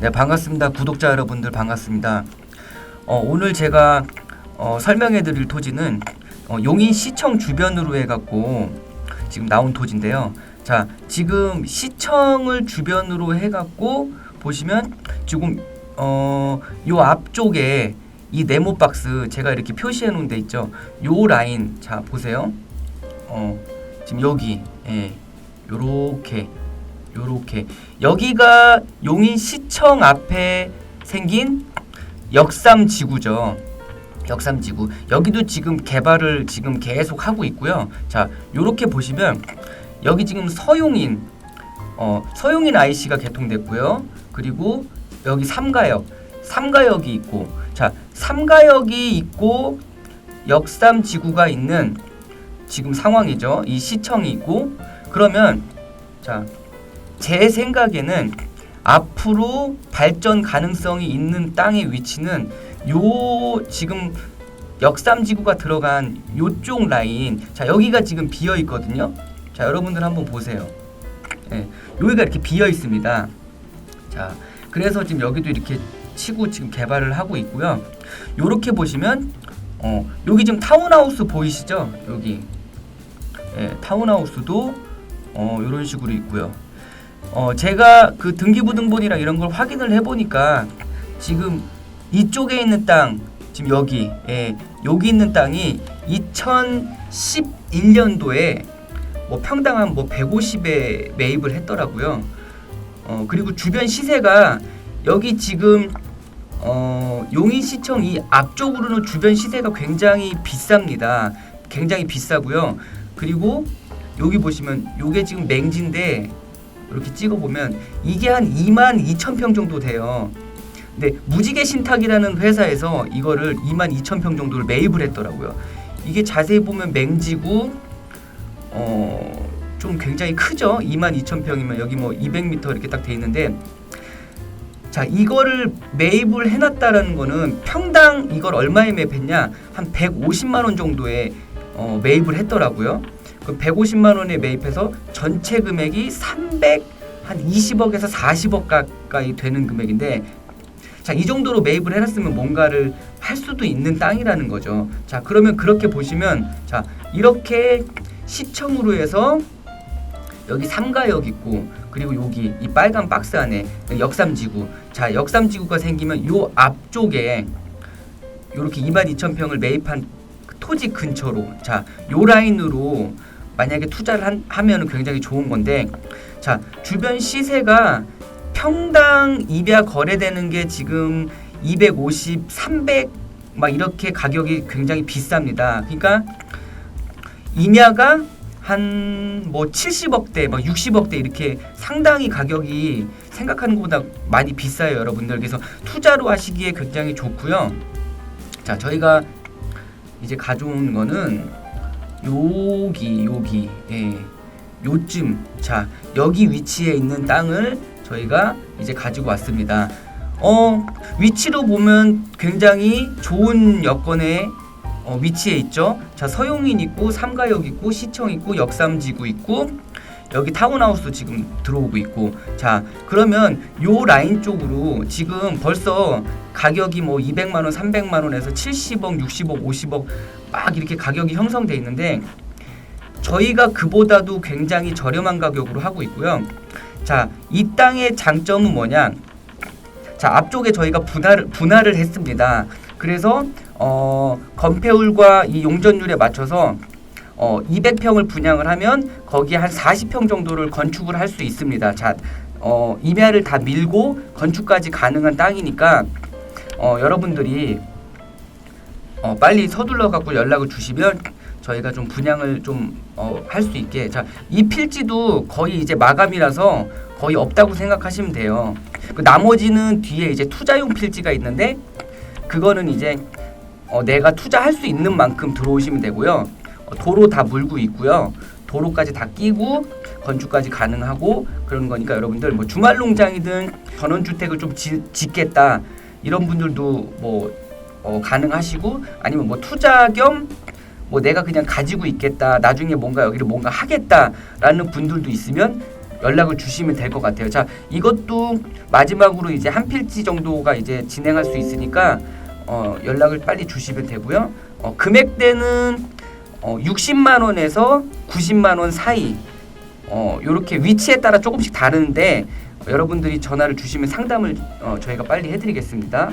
네 반갑습니다 구독자 여러분들 반갑습니다. 어, 오늘 제가 어, 설명해 드릴 토지는 어, 용인 시청 주변으로 해갖고 지금 나온 토지인데요. 자 지금 시청을 주변으로 해갖고 보시면 지금 어, 요 앞쪽에 이 네모 박스 제가 이렇게 표시해 놓은 데 있죠. 요 라인 자 보세요. 어, 지금 여기 예, 요렇게 요렇게 여기가 용인 시청 앞에 생긴 역삼 지구죠. 역삼 지구. 여기도 지금 개발을 지금 계속 하고 있고요. 자, 요렇게 보시면 여기 지금 서용인 어, 서용인 IC가 개통됐고요. 그리고 여기 삼가역, 삼가역이 있고, 자, 삼가역이 있고 역삼 지구가 있는 지금 상황이죠. 이 시청이 있고, 그러면 자, 제 생각에는 앞으로 발전 가능성이 있는 땅의 위치는 요 지금 역삼지구가 들어간 요쪽 라인. 자 여기가 지금 비어 있거든요. 자 여러분들 한번 보세요. 예, 여기가 이렇게 비어 있습니다. 자 그래서 지금 여기도 이렇게 치고 지금 개발을 하고 있고요. 요렇게 보시면 어 여기 지금 타운하우스 보이시죠? 여기. 예, 타운하우스도 어 요런 식으로 있고요 어 제가 그 등기부등본이랑 이런 걸 확인을 해보니까 지금 이쪽에 있는 땅 지금 여기 예, 여기 있는 땅이 2011년도에 뭐 평당 한뭐 150에 매입을 했더라고요. 어 그리고 주변 시세가 여기 지금 어 용인시청 이 앞쪽으로는 주변 시세가 굉장히 비쌉니다. 굉장히 비싸고요. 그리고 여기 보시면 요게 지금 맹지인데 이렇게 찍어 보면 이게 한 2만 2천 평 정도 돼요. 근데 무지개 신탁이라는 회사에서 이거를 2만 2천 평 정도를 매입을 했더라고요. 이게 자세히 보면 맹지구 어, 좀 굉장히 크죠. 2만 2천 평이면 여기 뭐 200m 이렇게 딱 돼 있는데 자 이거를 매입을 해놨다라는 거는 평당 이걸 얼마에 매입했냐 한 150만 원 정도에 어, 매입을 했더라고요. 그 150만 원에 매입해서 전체 금액이 300 한 20억에서 40억 가까이 되는 금액인데 자, 이 정도로 매입을 해놨으면 뭔가를 할 수도 있는 땅이라는 거죠. 자, 그러면 그렇게 보시면 자, 이렇게 시청으로 해서 여기 삼가역 있고 그리고 여기 이 빨간 박스 안에 역삼지구. 자, 역삼지구가 생기면 요 앞쪽에 요렇게 2만 2천 평을 매입한 그 토지 근처로 자, 요 라인으로 만약에 투자를 한, 하면은 굉장히 좋은 건데 자, 주변 시세가 평당 입야 거래되는 게 지금 250, 300 막 이렇게 가격이 굉장히 비쌉니다. 그러니까 임야가 한 뭐 70억대, 막 60억대 이렇게 상당히 가격이 생각하는 것보다 많이 비싸요, 여러분들. 그래서 투자로 하시기에 굉장히 좋고요. 자, 저희가 이제 가져온 거는 여기 여기 예. 요쯤 자 여기 위치에 있는 땅을 저희가 이제 가지고 왔습니다. 어 위치로 보면 굉장히 좋은 여건의 어, 위치에 있죠. 자 서용인 있고 삼가역 있고 시청 있고 역삼지구 있고 여기 타운하우스 지금 들어오고 있고 자 그러면 요 라인 쪽으로 지금 벌써 가격이 뭐 200만 원, 300만 원에서 70억, 60억, 50억 막 이렇게 가격이 형성돼 있는데 저희가 그보다도 굉장히 저렴한 가격으로 하고 있고요. 자, 이 땅의 장점은 뭐냐? 자, 앞쪽에 저희가 분할을 분할을 했습니다. 그래서 어, 건폐율과 이 용적률에 맞춰서 어, 200평을 분양을 하면 거기에 한 40평 정도를 건축을 할 수 있습니다. 자, 어, 임야를 다 밀고 건축까지 가능한 땅이니까 어, 여러분들이 어, 빨리 서둘러 갖고 연락을 주시면 저희가 좀 분양을 좀 어, 할수 있게 자 이 필지도 거의 이제 마감이라서 거의 없다고 생각하시면 돼요. 그 나머지는 뒤에 이제 투자용 필지가 있는데 그거는 이제 어, 내가 투자할 수 있는 만큼 들어오시면 되고요. 어, 도로 다 물고 있고요. 도로까지 다 끼고 건축까지 가능하고 그런 거니까 여러분들 뭐 주말 농장이든 전원 주택을 좀 지, 짓겠다 이런 분들도 뭐 어, 가능하시고 아니면 뭐 투자 겸 뭐 내가 그냥 가지고 있겠다 나중에 뭔가 여기를 뭔가 하겠다라는 분들도 있으면 연락을 주시면 될 것 같아요. 자, 이것도 마지막으로 이제 한 필지 정도가 이제 진행할 수 있으니까 어, 연락을 빨리 주시면 되고요. 어, 금액대는 어, 60만 원에서 90만 원 사이. 어, 요렇게 위치에 따라 조금씩 다른데 어, 여러분들이 전화를 주시면 상담을 어, 저희가 빨리 해드리겠습니다.